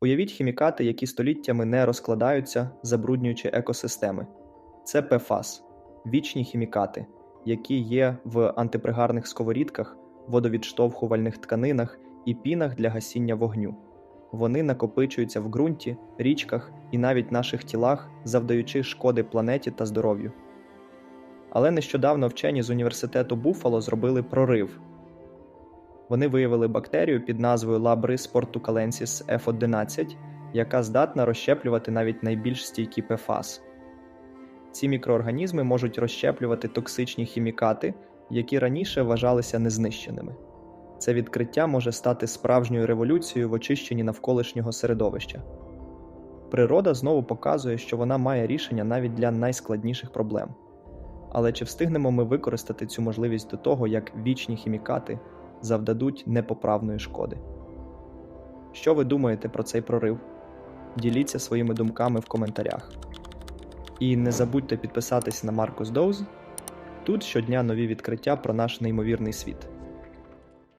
Уявіть хімікати, які століттями не розкладаються, забруднюючи екосистеми. Це ПФАС – вічні хімікати, які є в антипригарних сковорідках, водовідштовхувальних тканинах і пінах для гасіння вогню. Вони накопичуються в ґрунті, річках і навіть наших тілах, завдаючи шкоди планеті та здоров'ю. Але нещодавно вчені з університету Буффало зробили прорив. Вони виявили бактерію під назвою Labris portucalensis F11, яка здатна розщеплювати навіть найбільш стійкі ПФАС. Ці мікроорганізми можуть розщеплювати токсичні хімікати, які раніше вважалися незнищеними. Це відкриття може стати справжньою революцією в очищенні навколишнього середовища. Природа знову показує, що вона має рішення навіть для найскладніших проблем. Але чи встигнемо ми використати цю можливість до того, як вічні хімікати завдадуть непоправної шкоди? Що ви думаєте про цей прорив? Діліться своїми думками в коментарях. І не забудьте підписатись на Маркус Доуз. Тут щодня нові відкриття про наш неймовірний світ.